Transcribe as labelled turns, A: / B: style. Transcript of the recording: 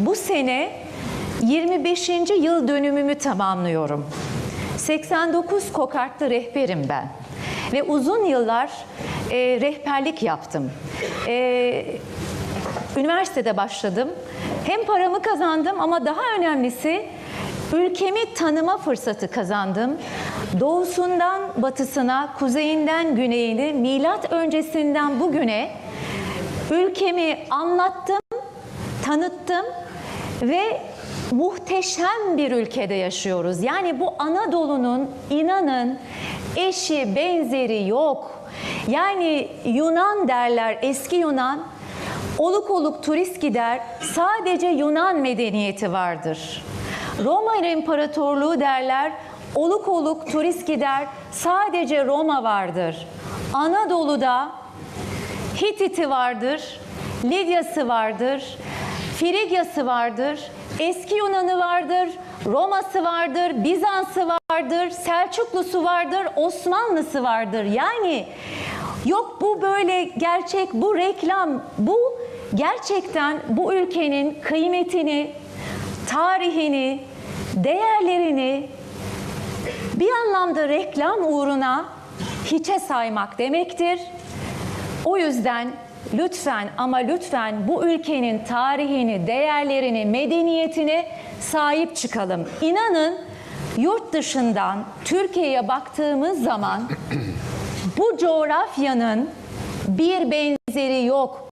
A: Bu sene 25. yıl dönümümü tamamlıyorum. 89 kokartlı rehberim ben. Ve uzun yıllar e, rehberlik yaptım. E, üniversitede başladım. Hem paramı kazandım ama daha önemlisi ülkemi tanıma fırsatı kazandım. Doğusundan batısına, kuzeyinden güneyine, milat öncesinden bugüne ülkemi anlattım, tanıttım ve muhteşem bir ülkede yaşıyoruz. Yani bu Anadolu'nun inanın eşi benzeri yok. Yani Yunan derler, eski Yunan oluk oluk turist gider, sadece Yunan medeniyeti vardır. Roma İmparatorluğu derler, oluk oluk turist gider, sadece Roma vardır. Anadolu'da Hititi vardır, Lidyası vardır, Frigyası vardır, eski Yunan'ı vardır, Roma'sı vardır, Bizans'ı vardır, Selçuklusu vardır, Osmanlısı vardır. Yani yok bu böyle gerçek, bu reklam, bu gerçekten bu ülkenin kıymetini, tarihini, değerlerini bir anlamda reklam uğruna hiçe saymak demektir. O yüzden lütfen ama lütfen bu ülkenin tarihini, değerlerini, medeniyetine sahip çıkalım. İnanın yurt dışından Türkiye'ye baktığımız zaman bu coğrafyanın bir benzeri yok.